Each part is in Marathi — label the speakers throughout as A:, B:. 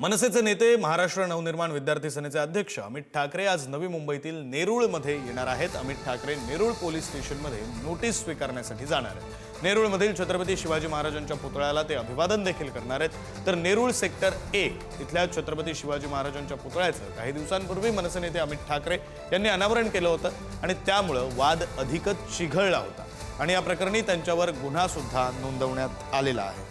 A: मनसेचे नेते महाराष्ट्र नवनिर्माण विद्यार्थी सेनेचे अध्यक्ष अमित ठाकरे आज नवी मुंबईतील नेरूळमध्ये येणार आहेत. अमित ठाकरे नेरुळ पोलीस स्टेशनमध्ये नोटीस स्वीकारण्यासाठी जाणार आहेत. नेरुळमधील छत्रपती शिवाजी महाराजांच्या पुतळ्याला ते अभिवादन देखील करणार आहेत. तर नेरुळ सेक्टर एक इथल्या छत्रपती शिवाजी महाराजांच्या पुतळ्याचं काही दिवसांपूर्वी मनसे नेते अमित ठाकरे यांनी अनावरण केलं होतं आणि त्यामुळं वाद अधिकच चिघळला होता. आणि या प्रकरणी त्यांच्यावर गुन्हासुद्धा नोंदवण्यात आलेला आहे.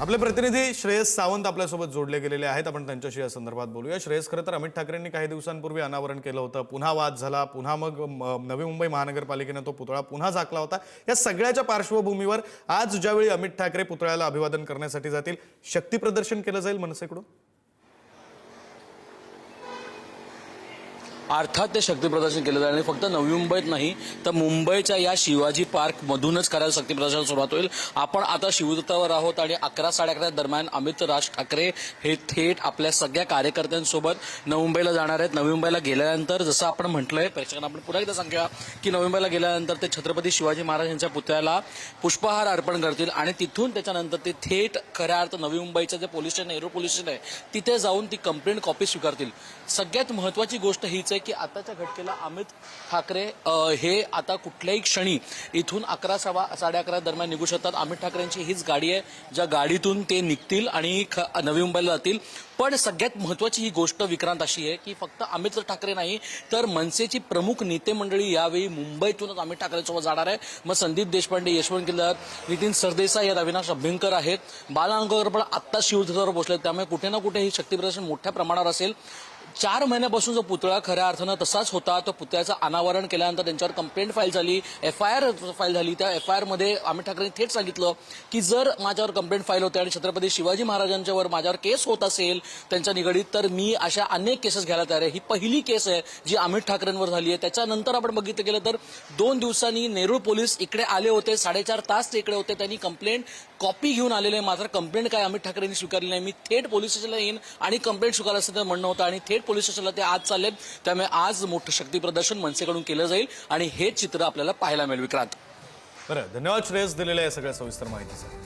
A: आपले प्रतिनिधी श्रेयस सावंत आपल्यासोबत जोडले गेलेले आहेत. आपण त्यांच्याशी या संदर्भात बोलूया. श्रेयस खरं तर अमित ठाकरेंनी काही दिवसांपूर्वी अनावरण केलं होतं. पुन्हा वाद झाला. पुन्हा मग नवी मुंबई महानगरपालिकेनं तो पुतळा पुन्हा झाकला होता. या सगळ्याच्या पार्श्वभूमीवर आज ज्यावेळी अमित ठाकरे पुतळ्याला अभिवादन करण्यासाठी जातील शक्ती प्रदर्शन केलं जाईल मनसेकडून?
B: अर्थात ते शक्ती प्रदर्शन केलं जाईल. आणि फक्त नवी मुंबईत नाही तर मुंबईच्या या शिवाजी पार्क मधूनच करायला शक्ती प्रदर्शन सुरुवात होईल. आपण आता शिवदत्तावर आहोत आणि अकरा साडे अकरा दरम्यान अमित राज ठाकरे हे थेट आपल्या सगळ्या कार्यकर्त्यांसोबत नवी मुंबईला जाणार आहेत. नवी मुंबईला गेल्यानंतर जसं आपण म्हटलंय प्रेक्षकांना आपण पुन्हा एकदा सांगूया की नवी मुंबईला गेल्यानंतर ते छत्रपती शिवाजी महाराज यांच्या पुतळ्याला पुष्पहार अर्पण करतील आणि तिथून त्याच्यानंतर ते थेट खऱ्या अर्थ नवी मुंबईचं जे पोलीस स्टेशन एरो पोलीस स्टेशन आहे तिथे जाऊन ती कंप्लेंट कॉपी स्वीकारतील. सगळ्यात महत्वाची गोष्ट हीच आहे की आताच्या घटकेला अमित ठाकरे हे आता कुठल्याही क्षणी इथून अकरा सव्वा साडे अकरा दरम्यान निघू शकतात. अमित ठाकरेंची हीच गाडी आहे. ज्या गाडीतून ते निघतील आणि ख- नवी मुंबईला जातील. पण सगळ्यात महत्वाची ही गोष्ट विक्रांत अशी आहे की फक्त अमित ठाकरे नाही तर मनसेची प्रमुख नेते मंडळी यावेळी मुंबईतूनच अमित ठाकरेंसोबत जाणार आहे. मग संदीप देशपांडे यशवंत किल्लार नितीन सरदेसाई आहेत अविनाश अभ्यंकर आहेत. बाला अंकर पण आत्ता शिवधरावर पोहोचले त्यामुळे कुठे ना कुठे ही शक्तीप्रदर्शन मोठ्या प्रमाणावर असेल. चार महिन्यापासून जो पुतळा खऱ्या अर्थानं तसाच होता तो पुतळ्याचं अनावरण केल्यानंतर त्यांच्यावर कंप्लेंट फाईल झाली एफ आय आर फाईल झाली. त्या एफ आय आरमध्ये अमित ठाकरेंनी थेट सांगितलं की जर माझ्यावर कंप्लेंट फाईल होते आणि छत्रपती शिवाजी महाराजांच्यावर माझ्यावर केस होत असेल त्यांच्या निगडीत तर मी अशा अनेक केसेस घ्यायला तयार आहे. ही पहिली केस आहे जी अमित ठाकरेंवर झाली आहे. त्याच्यानंतर आपण बघितलं गेलं तर दोन दिवसांनी नेरूळ पोलीस इकडे आले होते साडेचार तास ते इकडे होते. त्यांनी कंप्लेंट कॉपी घेऊन आलेले मात्र कंप्लेंट काय अमित ठाकरेंनी स्वीकारली नाही. मी थेट पोलीस स्टेशनला येईन आणि कंप्लेंट स्वीकारलं असं म्हणणं होतं आणि थेट पोलीस स्टेशनला ते आज चालले त्यामुळे आज मोठं शक्ती प्रदर्शन मनसेकडून केलं जाईल आणि हे चित्र आपल्याला पाहायला मिळेल विक्रांत.
A: बरं धन्यवाद श्रेयस दिलेल्या या सगळ्या सविस्तर माहितीसाठी